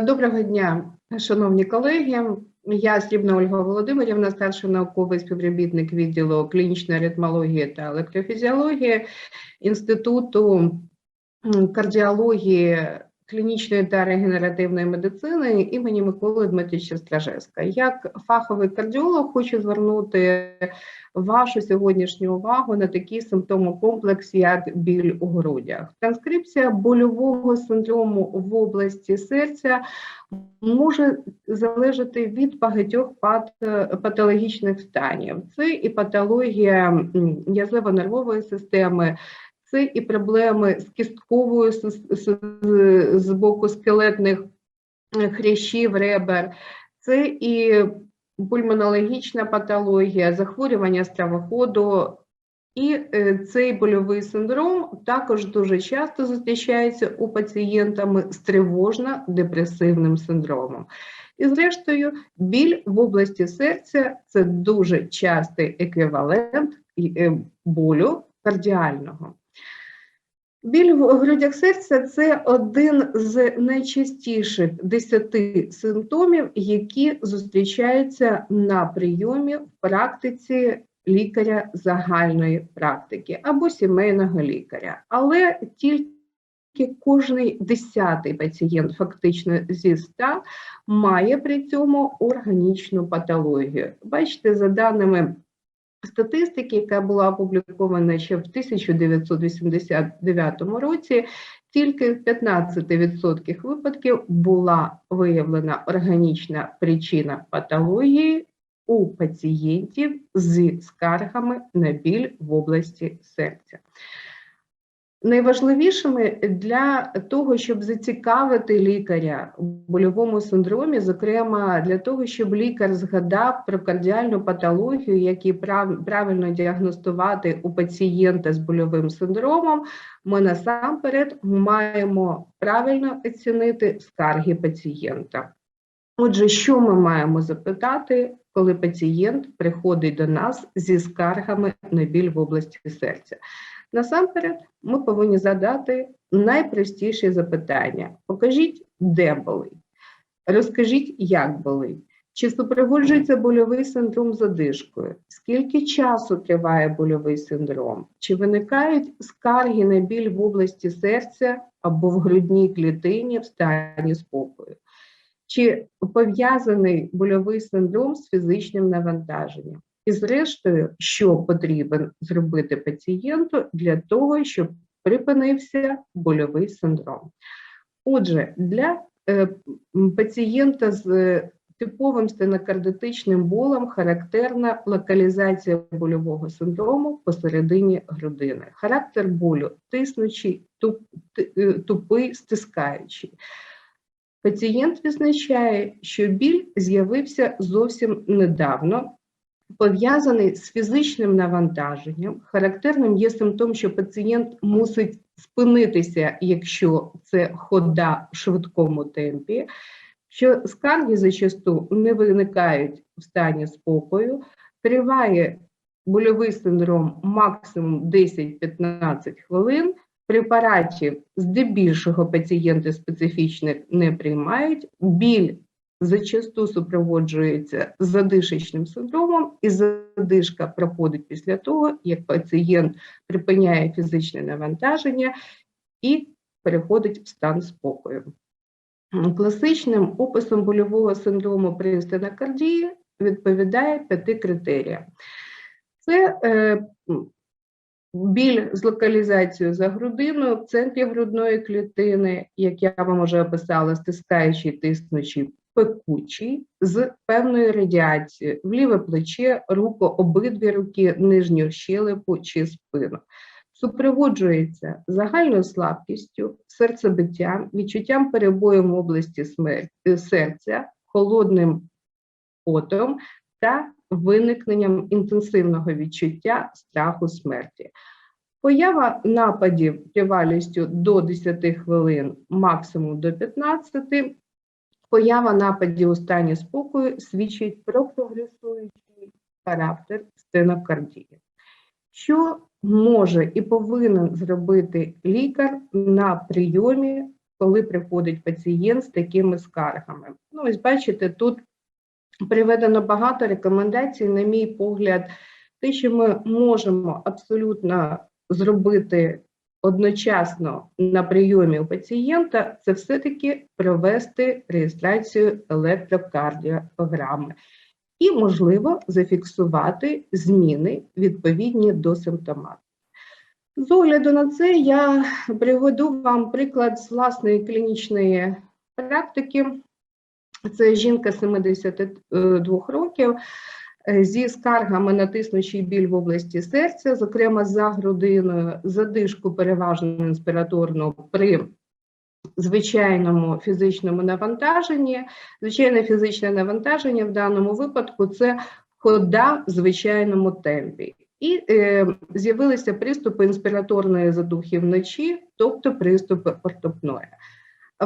Доброго дня, шановні колеги. Я Срібна Ольга Володимирівна, старший науковий співробітник відділу клінічної ритмології та електрофізіології Інституту кардіології, клінічної та регенеративної медицини імені Миколи Дмитрича Стражевська. Як фаховий кардіолог хочу звернути вашу сьогоднішню увагу на такий симптомокомплекс, як біль у грудях. Транскрипція больового синдрому в області серця може залежати від багатьох пат- патологічних станів. Це і патологія м, язливо-нервової системи, це і проблеми з кістковою с- з- з боку скелетних е, хрящів, ребер, це і пульмонологічна патологія, захворювання стравоходу. І е, цей больовий синдром також дуже часто зустрічається у пацієнтами з тривожно-депресивним синдромом. І, зрештою, біль в області серця це дуже частий еквівалент е, болю кардіального. Біль в грудях серця це один з найчастіших 10 симптомів, які зустрічаються на прийомі в практиці лікаря загальної практики або сімейного лікаря. Але тільки кожний десятий пацієнт, фактично зі 100, має при цьому органічну патологію. Бачите, за даними статистики, яка була опублікована ще в 1989 році, тільки в 15% випадків була виявлена органічна причина патології у пацієнтів зі скаргами на біль в області серця. Найважливішими для того, щоб зацікавити лікаря в больовому синдромі, зокрема для того, щоб лікар згадав про кардіальну патологію, які прав, правильно діагностувати у пацієнта з больовим синдромом, ми насамперед маємо правильно оцінити скарги пацієнта. Отже, що ми маємо запитати, коли пацієнт приходить до нас зі скаргами на біль в області серця? Насамперед, ми повинні задати найпростіші запитання: покажіть, де болить, розкажіть, як болить, чи супроводжується больовий синдром задишкою, скільки часу триває больовий синдром, чи виникають скарги на біль в області серця або в грудній клітині в стані спокою. Чи пов'язаний больовий синдром з фізичним навантаженням? І, зрештою, що потрібен зробити пацієнту для того, щоб припинився больовий синдром. Отже, для е, пацієнта з е, типовим стенокардитичним болем характерна локалізація больового синдрому посередині грудини. Характер болю тиснучий, е, тупий, стискаючий. Пацієнт відзначає, що біль з'явився зовсім недавно, пов'язаний з фізичним навантаженням. Характерним є симптом, що пацієнт мусить спинитися, якщо це хода в швидкому темпі, що скарги зачасту не виникають в стані спокою, триває больовий синдром максимум 10-15 хвилин. Препаратів здебільшого пацієнти специфічних не приймають. Біль зачасту супроводжується задишечним синдромом, і задишка проходить після того, як пацієнт припиняє фізичне навантаження і переходить в стан спокою. Класичним описом больового синдрому при стенокардії відповідає п'яти критеріям. Це е, біль з локалізацією за грудиною в центрі грудної клітини, як я вам вже описала, стискаючий, тиснучий, пекучий, з певною радіацією в ліве плече, руку, обидві руки, нижню щелепу чи спину. Супроводжується загальною слабкістю, серцебиттям, відчуттям перебою в області смер- е, серця, холодним потом та виникненням інтенсивного відчуття страху смерті. Поява нападів тривалістю до 10 хвилин, максимум до 15, поява нападів у стані спокою свідчить про прогресуючий характер стенокардії. Що може і повинен зробити лікар на прийомі коли приходить пацієнт з такими скаргами. Ну, ось бачите, тут приведено багато рекомендацій, на мій погляд, те, що ми можемо абсолютно зробити одночасно на прийомі у пацієнта, це все-таки провести реєстрацію електрокардіограми і, можливо, зафіксувати зміни відповідні до симптоматики. З огляду на це я приведу вам приклад з власної клінічної практики. Це жінка 72 років е, зі скаргами на тиснучий біль в області серця, зокрема за грудиною, задишку переважно інспіраторну при звичайному фізичному навантаженні. Звичайне фізичне навантаження в даному випадку це хода в звичайному темпі. І е, з'явилися приступи інспіраторної задухи вночі, тобто приступи ортопної.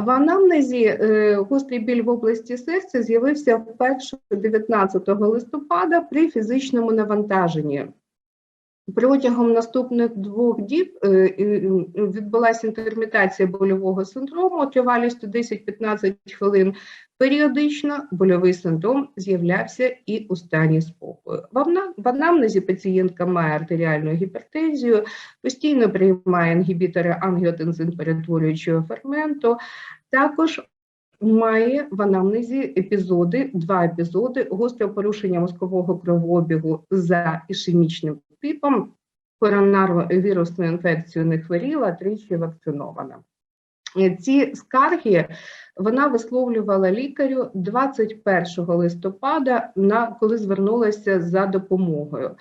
В анамнезі е, гострий біль в області серця з'явився вперше 19 листопада при фізичному навантаженні. Протягом наступних двох діб е, відбулася інтермітація больового синдрому тривалістю 10-15 хвилин. Періодично больовий синдром з'являвся і у стані спокою. В анамнезі пацієнтка має артеріальну гіпертензію, постійно приймає інгібітори ангіотензин перетворюючого ферменту. Також має в анамнезі епізоди, два епізоди гострого порушення мозкового кровообігу за ішемічним типом. Коронавірусною інфекцією не хворіла, тричі вакцинована. Е, Ці скарги вона висловлювала лікарю 21 листопада, на коли звернулася за допомогою.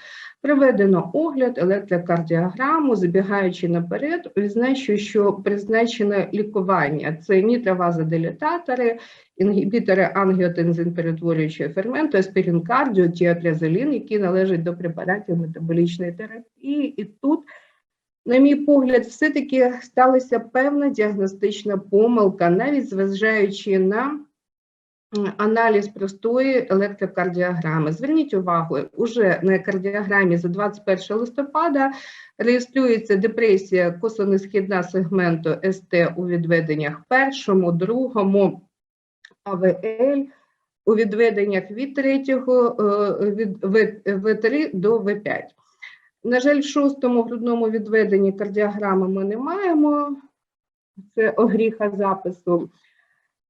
Проведено огляд, електрокардіограму, забігаючи наперед, відзначу, що призначене лікування це нітровазодилататори, інгібітори ангіотензин перетворюючого ферменту, аспірин кардіо, тіотрезолін, які належать до препаратів метаболічної терапії. І тут на мій погляд, все-таки сталася певна діагностична помилка, навіть зважаючи на аналіз простої електрокардіограми. Зверніть увагу, уже на кардіограмі за 21 листопада реєструється депресія косонесхідна сегменту СТ у відведеннях першому, другому АВЛ, у відведеннях від третього е, від В- В3 до В5. На жаль, в шостому грудному відведенні кардіограми ми не маємо, це огріха запису.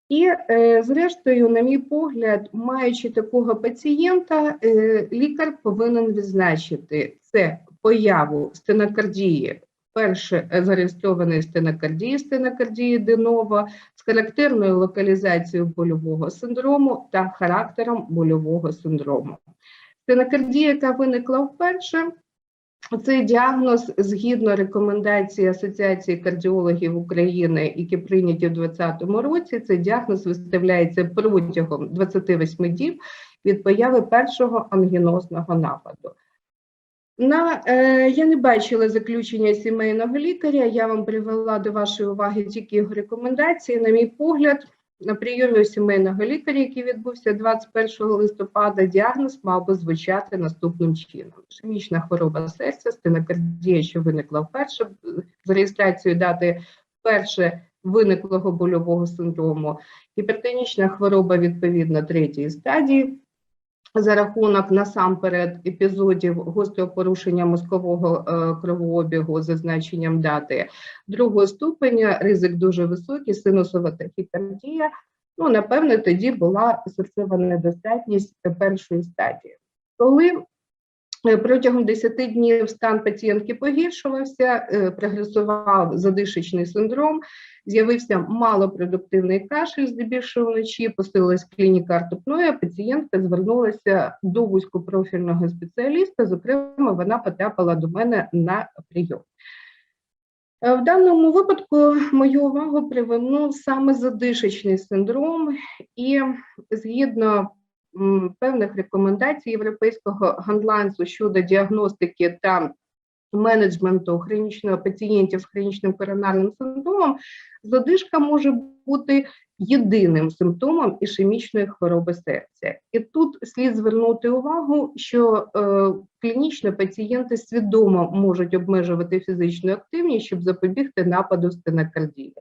І, е, зрештою, на мій погляд, маючи такого пацієнта, е, лікар повинен відзначити це появу стенокардії, перше е, зареєстрованої стенокардії, стенокардії денова з характерною локалізацією больового синдрому та характером больового синдрому. Стенокардія, яка виникла вперше, цей діагноз згідно рекомендації Асоціації кардіологів України, які прийняті в 2020 році, цей діагноз виставляється протягом 28 діб від появи першого ангінозного нападу. На, е, я не бачила заключення сімейного лікаря. Я вам привела до вашої уваги тільки його рекомендації. На мій погляд, на прийомі у сімейного лікаря, який відбувся 21 листопада, діагноз мав би звучати наступним чином: ішемічна хвороба серця, стенокардія, що виникла вперше з реєстрацією дати вперше виниклого больового синдрому, гіпертонічна хвороба відповідно третьої стадії. За рахунок насамперед епізодів гострого порушення мозкового е, кровообігу за значенням дати другого ступеня, ризик дуже високий, синусова тахікардія. Ну, напевне, тоді була серцева недостатність першої стадії. Коли протягом 10 днів стан пацієнтки погіршувався, е, прогресував задишечний синдром, з'явився малопродуктивний кашель, здебільшого вночі, посилилась клініка ортопної, пацієнтка звернулася до вузькопрофільного спеціаліста, зокрема, вона потрапила до мене на прийом. Е, В даному випадку мою увагу привернув саме задишечний синдром, і згідно певних рекомендацій Європейського гандлайнсу щодо діагностики та менеджменту хронічного пацієнтів з хронічним коронарним синдромом, задишка може бути єдиним симптомом ішемічної хвороби серця. І тут слід звернути увагу, що е, клінічно пацієнти свідомо можуть обмежувати фізичну активність, щоб запобігти нападу стенокардії.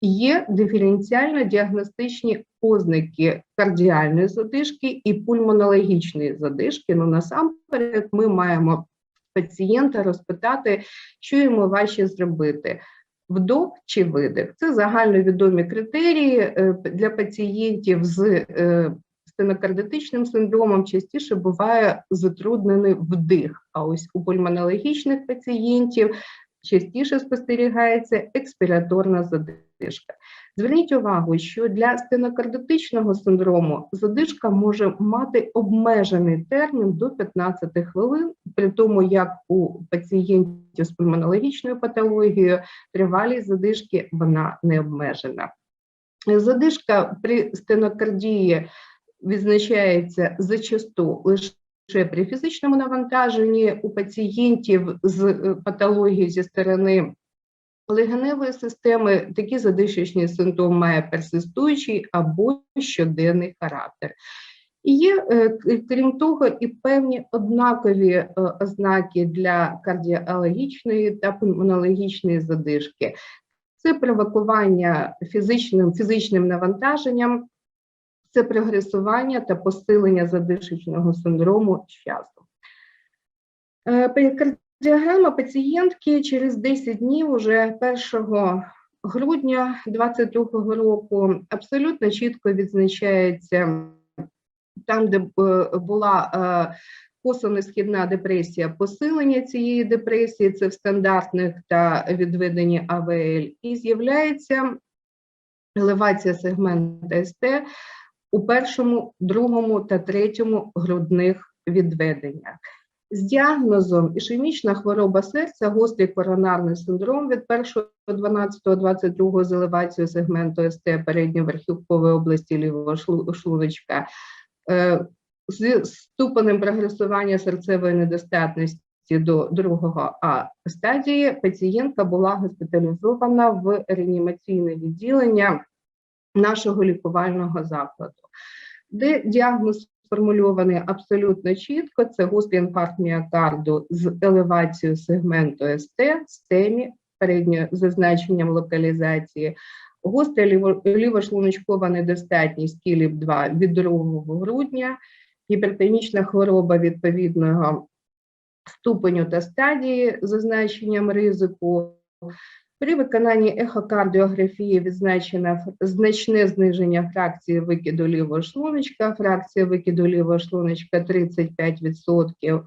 Є диференціально-діагностичні ознаки кардіальної задишки і пульмонологічної задишки. Ну, насамперед, ми маємо пацієнта розпитати, що йому важче зробити. Вдох чи видих це загальновідомі критерії е, для пацієнтів з е, стенокардитичним синдромом частіше буває затруднений вдих. А ось у пульмонологічних пацієнтів частіше спостерігається експіраторна задишка. Зверніть увагу, що для стенокардитичного синдрому задишка може мати обмежений термін до 15 хвилин, при тому як у пацієнтів з пульмонологічною патологією тривалість задишки вона не обмежена. Задишка при стенокардії відзначається зачасту лише при фізичному навантаженні у пацієнтів з е, патологією зі сторони легеневої системи такі задишечні симптоми має персистуючий або щоденний характер. І є, е, крім того, і певні однакові е, ознаки для кардіологічної та пульмонологічної задишки. Це провокування фізичним, фізичним навантаженням, це прогресування та посилення задишечного синдрому з часом. Е, Діаграма пацієнтки через 10 днів, уже 1 грудня 2022 року, абсолютно чітко відзначається там, де е, була е, депресія, посилення цієї депресії, це в стандартних та відведенні АВЛ, і з'являється елевація сегмента СТ у першому, другому та третьому грудних відведеннях. З діагнозом ішемічна хвороба серця, гострий коронарний синдром від 1.12.22 з елевацією сегменту СТ передньоверхівкової області лівого шлуночка, е, з ступенем прогресування серцевої недостатності до другого А стадії пацієнтка була госпіталізована в реанімаційне відділення нашого лікувального закладу, де діагноз сформульований абсолютно чітко: це гострий інфаркт міокарду з елевацією сегменту СТ, стемі, передньо зазначенням локалізації, гостра лівошлуночкова недостатність кіліп 2 від 2 грудня, гіпертонічна хвороба відповідного ступеню та стадії зазначенням ризику. При виконанні ехокардіографії відзначено значне зниження фракції викиду лівого шлуночка, фракція викиду лівого шлуночка 35%,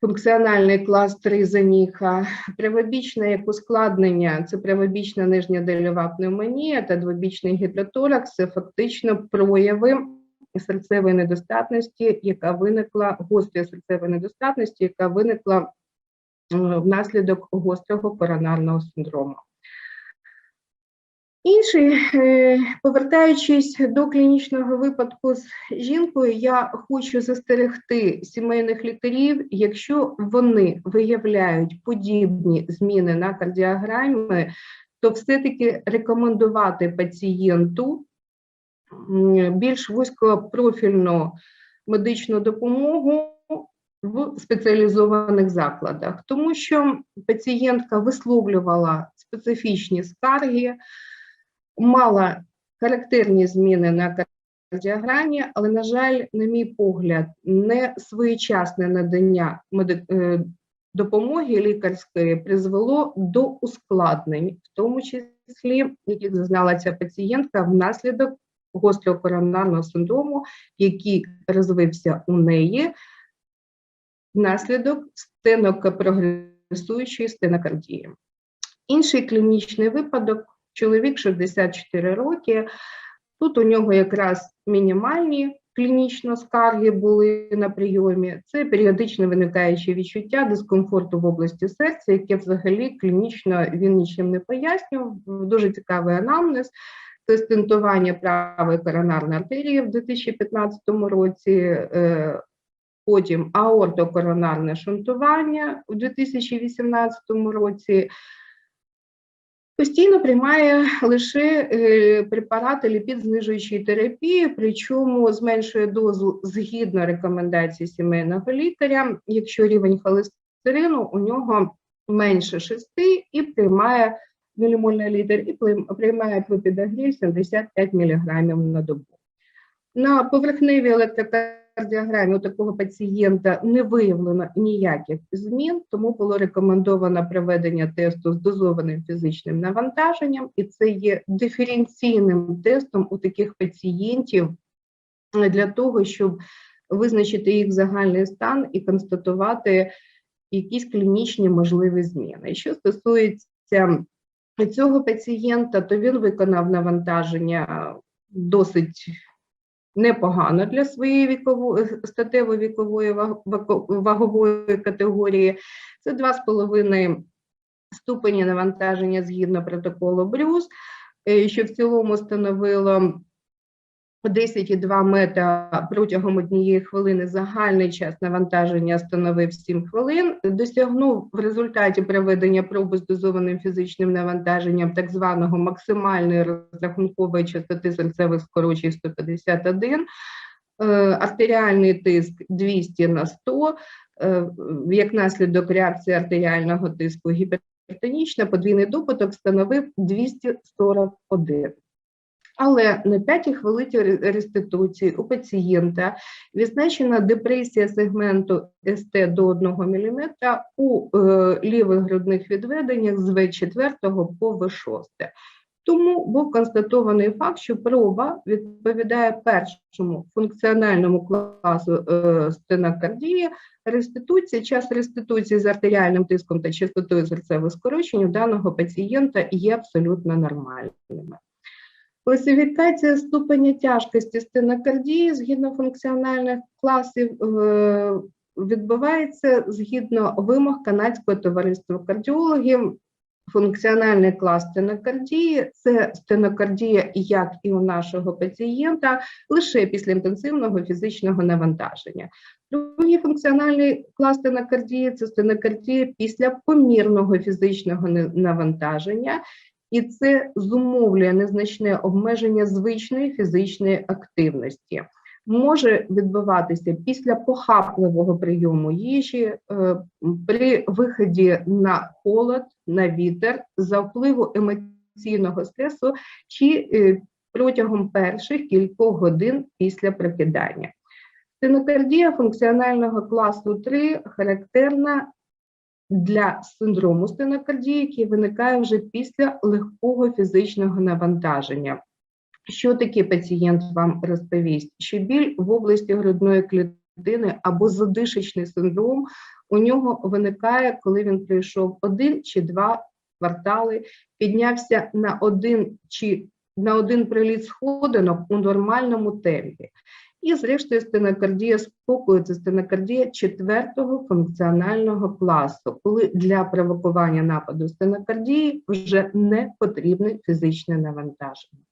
функціональний клас 3 заніха, правобічне як ускладнення це правобічна нижня дельова пневмонія та двобічний гідроторакс – це фактично прояви серцевої недостатності, яка виникла, гострої серцевої недостатності, яка виникла внаслідок гострого коронарного синдрому. Інший, е, повертаючись до клінічного випадку з жінкою, я хочу застерегти сімейних лікарів, якщо вони виявляють подібні зміни на кардіограмі, то все-таки рекомендувати пацієнту більш вузькопрофільну медичну допомогу в спеціалізованих закладах, тому що пацієнтка висловлювала специфічні скарги, мала характерні зміни на кардіограмі, але, на жаль, на мій погляд, не своєчасне надання е, допомоги лікарської призвело до ускладнень, в тому числі, яких зазнала ця пацієнтка внаслідок гострого коронарного синдрому, який розвився у неї внаслідок стенокопрогресуючої стенокардії. Інший клінічний випадок чоловік 64 роки. Тут у нього якраз мінімальні клінічно скарги були на прийомі. Це періодично виникаюче відчуття дискомфорту в області серця, яке взагалі клінічно він нічим не пояснював. Дуже цікавий анамнез. Це стентування правої коронарної артерії в 2015 році, е, потім аортокоронарне шунтування у 2018 році. Постійно приймає лише е, препарати ліпідзнижуючої терапії, причому зменшує дозу згідно рекомендацій сімейного лікаря, якщо рівень холестерину у нього менше 6 і приймає мілімоль на літр і приймає клопідогріль 75 мг на добу. На поверхневі поверхневій електрокардіограмі у такого пацієнта не виявлено ніяких змін, тому було рекомендовано проведення тесту з дозованим фізичним навантаженням, і це є диференційним тестом у таких пацієнтів для того, щоб визначити їх загальний стан і констатувати якісь клінічні можливі зміни. Що стосується цього пацієнта, то він виконав навантаження досить непогано для своєї вікової статево-вікової ваг- вако- вагової категорії. Це 2,5 ступені навантаження згідно протоколу Брюс, е, що в цілому становило 10,2 метра протягом однієї хвилини. Загальний час навантаження становив 7 хвилин. Досягнув в результаті проведення проби з дозованим фізичним навантаженням так званого максимальної розрахункової частоти серцевих скорочень 151, е, артеріальний тиск 200 на 100, е, як наслідок реакції артеріального тиску гіпертонічна, подвійний допиток становив 241. Але на п'ятій хвилині реституції у пацієнта відзначена депресія сегменту СТ до 1 мм у е, лівих грудних відведеннях з В4 по В6. Тому був констатований факт, що проба відповідає першому функціональному класу е, стенокардії. Реституція, час реституції з артеріальним тиском та частотою серцевих скорочень у даного пацієнта є абсолютно нормальними. Класифікація ступеня тяжкості стенокардії згідно функціональних класів е, відбувається згідно вимог Канадського товариства кардіологів. Функціональний клас стенокардії це стенокардія, як і у нашого пацієнта, лише після інтенсивного фізичного навантаження. Другий функціональний клас стенокардії це стенокардія після помірного фізичного навантаження, і це зумовлює незначне обмеження звичної фізичної активності. Може відбуватися після похапливого прийому їжі, е, при виході на холод, на вітер, за впливу емоційного стресу чи е, протягом перших кількох годин після прокидання. Стенокардія функціонального класу 3 характерна для синдрому стенокардії, який виникає вже після легкого фізичного навантаження. Що таке пацієнт вам розповість? Що біль в області грудної клітини або задишечний синдром у нього виникає, коли він пройшов один чи два квартали, піднявся на один чи на один приліт сходинок у нормальному темпі. І, зрештою, стенокардія спокою це стенокардія четвертого функціонального класу, коли для провокування нападу стенокардії вже не потрібне фізичне навантаження.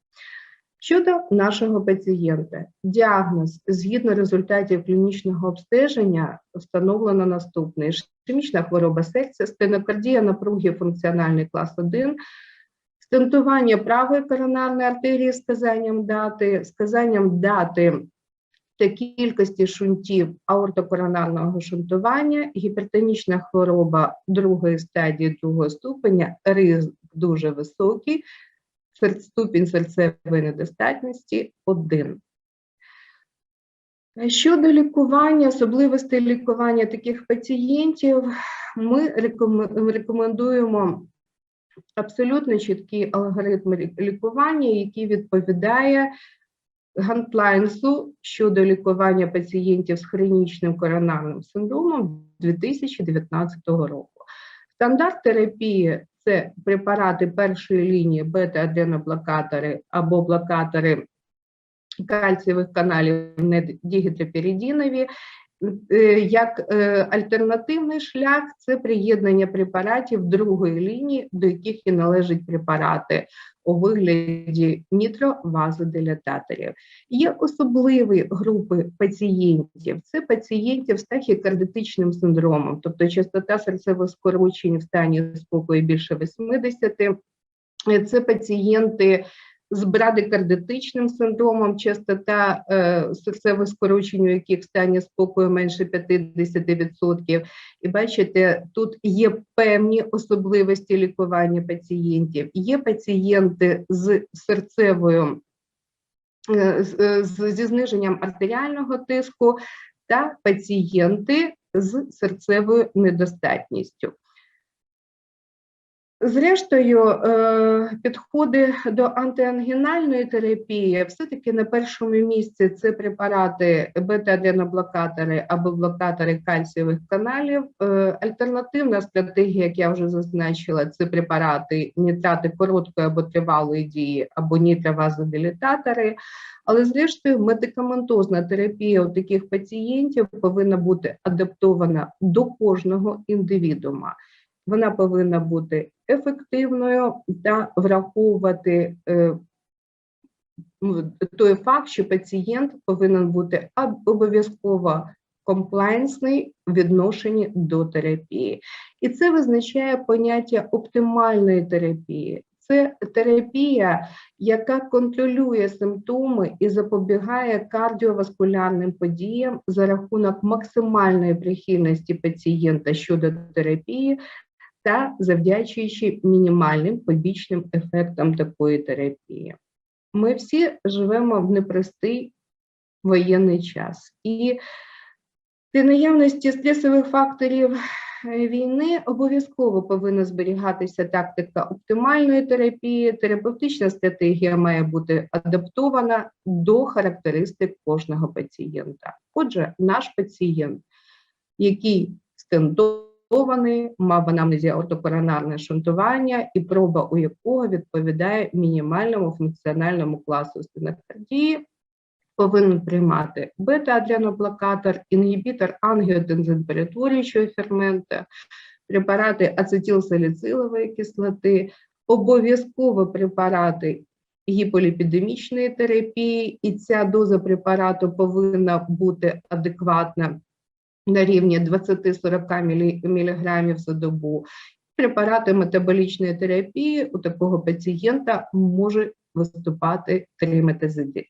Щодо нашого пацієнта, діагноз. Згідно результатів клінічного обстеження встановлено наступний: ішемічна хвороба серця, стенокардія напруги функціональний клас 1, стентування правої коронарної артерії з сказанням дати, сказанням дати та кількості шунтів аортокоронарного шунтування, гіпертонічна хвороба другої стадії другого ступеня, ризик дуже високий, ступінь серцевої недостатності 1. Щодо лікування, особливостей лікування таких пацієнтів, ми рекомендуємо абсолютно чіткий алгоритм лікування, який відповідає гандлайнсу щодо лікування пацієнтів з хронічним коронарним синдромом 2019 року. Стандарт терапії це препарати першої лінії бета-адреноблокатори або блокатори кальцієвих каналів недігідроперидінові. Е, Як е, альтернативний шлях це приєднання препаратів другої лінії, до яких і належать препарати у вигляді нітровазодилататорів. Є особливі групи пацієнтів. Це пацієнтів з тахікардитичним синдромом, тобто частота серцевих скорочень в стані спокою більше 80. Е, Це пацієнти з брадикардитичним синдромом, частота е, серцевих скорочень, у яких стані спокою менше 50%. І бачите, тут є певні особливості лікування пацієнтів. Є пацієнти з серцевою е, з- е, зі зниженням артеріального тиску та пацієнти з серцевою недостатністю. Зрештою, е, підходи до антиангінальної терапії все-таки на першому місці це препарати бета-адреноблокатори або блокатори кальцієвих каналів. Е, Альтернативна стратегія, як я вже зазначила, це препарати нітрати короткої або тривалої дії, або нітровазодилітатори. Але зрештою, медикаментозна терапія у таких пацієнтів повинна бути адаптована до кожного індивідуума. Вона повинна бути ефективною та враховувати е, ну, той факт, що пацієнт повинен бути обов'язково комплайнсний в відношенні до терапії. І це визначає поняття оптимальної терапії. Це терапія, яка контролює симптоми і запобігає кардіоваскулярним подіям за рахунок максимальної прихильності пацієнта щодо терапії та завдячуючи мінімальним побічним ефектам такої терапії. Ми всі живемо в непростий воєнний час, і при наявності стресових факторів е, війни обов'язково повинна зберігатися тактика оптимальної терапії. Терапевтична стратегія має бути адаптована до характеристик кожного пацієнта. Отже, наш пацієнт, який стентований, мав анамнезі ортокоронарне шунтування, і проба у якого відповідає мінімальному функціональному класу стенокардії, повинен приймати бета-адреноблокатор, інгібітор ангіотензин-перетворюючого фермента, препарати ацетилсаліцилової кислоти, обов'язково препарати гіполіпідемічної терапії, і ця доза препарату повинна бути адекватна на рівні 20-40 мг за добу. Препарати метаболічної терапії у такого пацієнта може виступати триметазидин.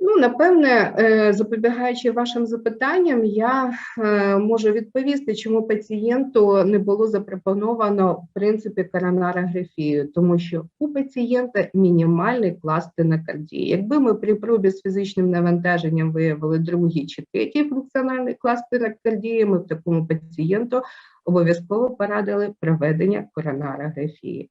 Ну, напевне, е, запобігаючи вашим запитанням, я е, можу відповісти, чому пацієнту не було запропоновано в принципі коронарографію, тому що у пацієнта мінімальний клас стенокардії. Якби ми при пробі з фізичним навантаженням виявили другий чи третій функціональний клас стенокардії, ми в такому пацієнту обов'язково порадили проведення коронарографії.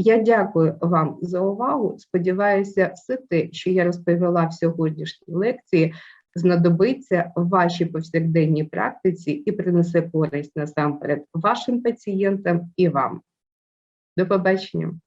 Я дякую вам за увагу. Сподіваюся, все те, що я розповіла в сьогоднішній лекції, знадобиться в вашій повсякденній практиці і принесе користь насамперед вашим пацієнтам і вам. До побачення.